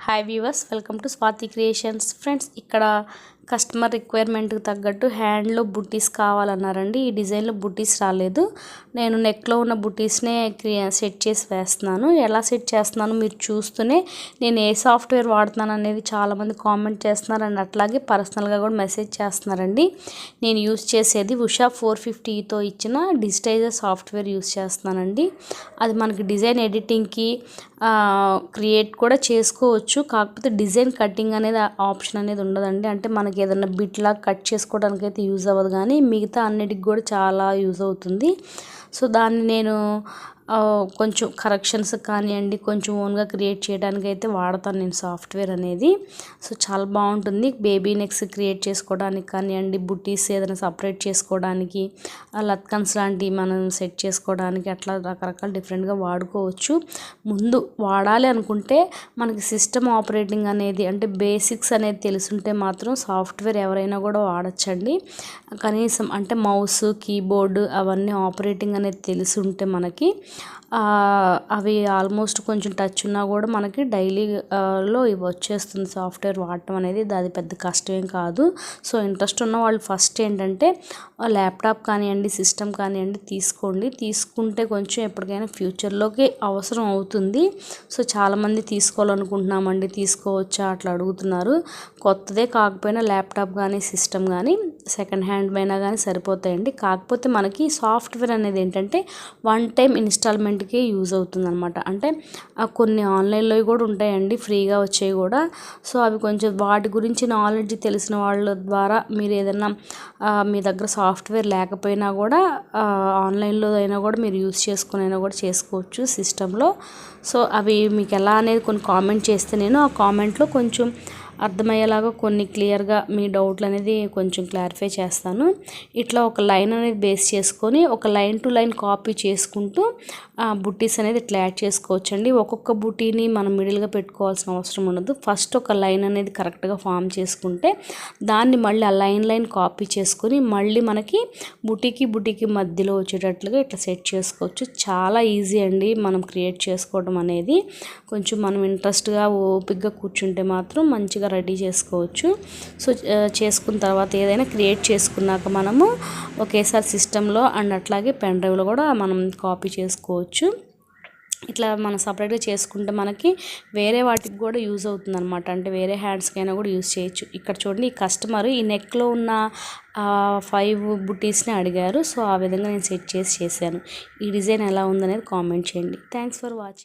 Hi viewers welcome to Swathi creations friends ఇక్కడ customer రిక్వైర్మెంట్కి తగ్గట్టు హ్యాండ్లో బుట్టీస్ కావాలన్నారండి. ఈ డిజైన్లో బుట్టీస్ రాలేదు. నేను నెక్లో ఉన్న బుట్టీస్నే సెట్ చేసి వేస్తున్నాను. ఎలా సెట్ చేస్తున్నాను మీరు చూస్తూనే నేను ఏ సాఫ్ట్వేర్ వాడుతున్నాను అనేది చాలామంది కామెంట్ చేస్తున్నారండి అట్లాగే పర్సనల్గా కూడా మెసేజ్ చేస్తున్నారండి. నేను యూస్ చేసేది ఉషా ఫోర్ ఫిఫ్టీతో ఇచ్చిన డిజిటైజర్ సాఫ్ట్వేర్ యూస్ చేస్తున్నానండి. అది మనకి డిజైన్ ఎడిటింగ్కి క్రియేట్ కూడా చేసుకోవచ్చు. కాకపోతే డిజైన్ కటింగ్ అనేది ఆప్షన్ అనేది ఉండదండి. అంటే మనకి ఏదైనా బిట్లా కట్ చేసుకోవడానికి అయితే యూజ్ అవ్వదు కానీ మిగతా అన్నిటికి కూడా చాలా యూజ్ అవుతుంది. సో దాన్ని నేను కొంచెం కరెక్షన్స్ కానివ్వండి కొంచెం ఓన్గా క్రియేట్ చేయడానికి అయితే వాడతాను నేను సాఫ్ట్వేర్ అనేది. సో చాలా బాగుంటుంది. బేబీ నెక్స్ క్రియేట్ చేసుకోవడానికి కానివ్వండి బుట్టీస్ ఏదైనా సపరేట్ చేసుకోవడానికి లత్కన్స్ లాంటివి మనం సెట్ చేసుకోవడానికి అట్లా రకరకాల డిఫరెంట్గా వాడుకోవచ్చు. ముందు వాడాలి అనుకుంటే మనకి సిస్టమ్ ఆపరేటింగ్ అనేది అంటే బేసిక్స్ అనేది తెలుసుంటే మాత్రం సాఫ్ట్వేర్ ఎవరైనా కూడా వాడచ్చండి. కనీసం అంటే మౌస్ కీబోర్డు అవన్నీ ఆపరేటింగ్ అనేది తెలిసి ఉంటే మనకి అవి ఆల్మోస్ట్ కొంచెం టచ్ ఉన్నా కూడా మనకి డైలీ లో ఇవి వచ్చేస్తుంది సాఫ్ట్వేర్ వాడటం అనేది. అది పెద్ద కష్టమేం కాదు. సో ఇంట్రెస్ట్ ఉన్న వాళ్ళు ఫస్ట్ ఏంటంటే ల్యాప్టాప్ కానివ్వండి సిస్టమ్ కానివ్వండి తీసుకోండి. తీసుకుంటే కొంచెం ఎప్పటికైనా ఫ్యూచర్లోకి అవసరం అవుతుంది. సో చాలామంది తీసుకోవాలనుకుంటున్నామండి తీసుకోవచ్చా అట్లా అడుగుతున్నారు. కొత్తదే కాకపోయినా ల్యాప్టాప్ కానీ సిస్టమ్ కానీ సెకండ్ హ్యాండ్ అయినా కానీ సరిపోతాయండి. కాకపోతే మనకి సాఫ్ట్వేర్ అనేది ఏంటంటే వన్ టైం ఇన్స్టాల్మెంట్కి యూజ్ అవుతుందనమాట అంటే కొన్ని ఆన్లైన్లో కూడా ఉంటాయండి ఫ్రీగా వచ్చేవి కూడా. సో అవి కొంచెం వాటి గురించి నాలెడ్జ్ తెలిసిన వాళ్ళ ద్వారా మీరు ఏదైనా మీ దగ్గర సాఫ్ట్వేర్ లేకపోయినా కూడా ఆన్లైన్లో అయినా కూడా మీరు యూజ్ చేసుకుని అయినా కూడా చేసుకోవచ్చు సిస్టంలో. సో అవి మీకు ఎలా అనేది కొన్ని కామెంట్ చేస్తే నేను ఆ కామెంట్లో కొంచెం అర్థమయ్యేలాగా కొన్ని క్లియర్గా మీ డౌట్లు అనేది కొంచెం క్లారిఫై చేస్తాను. ఇట్లా ఒక లైన్ అనేది బేస్ చేసుకొని ఒక లైన్ టు లైన్ కాపీ చేసుకుంటూ బుట్టీస్ అనేది ఇట్లా యాడ్ చేసుకోవచ్చండి. ఒక్కొక్క బుటీని మనం మిడిల్గా పెట్టుకోవాల్సిన అవసరం ఉండదు. ఫస్ట్ ఒక లైన్ అనేది కరెక్ట్గా ఫామ్ చేసుకుంటే దాన్ని మళ్ళీ ఆ లైన్ లైన్ కాపీ చేసుకొని మళ్ళీ మనకి బుటీకి బుటీకి మధ్యలో వచ్చేటట్లుగా ఇట్లా సెట్ చేసుకోవచ్చు. చాలా ఈజీ అండి మనం క్రియేట్ చేసుకోవడం అనేది. కొంచెం మనం ఇంట్రెస్ట్గా ఓపిక్గా కూర్చుంటే మాత్రం మంచిగా రెడీ చేసుకోవచ్చు. సో చేసుకున్న తర్వాత ఏదైనా క్రియేట్ చేసుకున్నాక మనము ఒకేసారి సిస్టంలో అండ్ అట్లాగే పెన్ డ్రైవ్లో కూడా మనం కాపీ చేసుకోవచ్చు. ఇట్లా మనం సపరేట్గా చేసుకుంటే మనకి వేరే వాటికి కూడా యూజ్ అవుతుంది అనమాట అంటే వేరే హ్యాండ్స్కైనా కూడా యూజ్ చేయొచ్చు. ఇక్కడ చూడండి ఈ కస్టమర్ ఈ నెక్లో ఉన్న ఫైవ్ బుటీస్ని అడిగారు. సో ఆ విధంగా నేను సెట్ చేసి చేశాను. ఈ డిజైన్ ఎలా ఉందనేది కామెంట్ చేయండి. Thanks for watching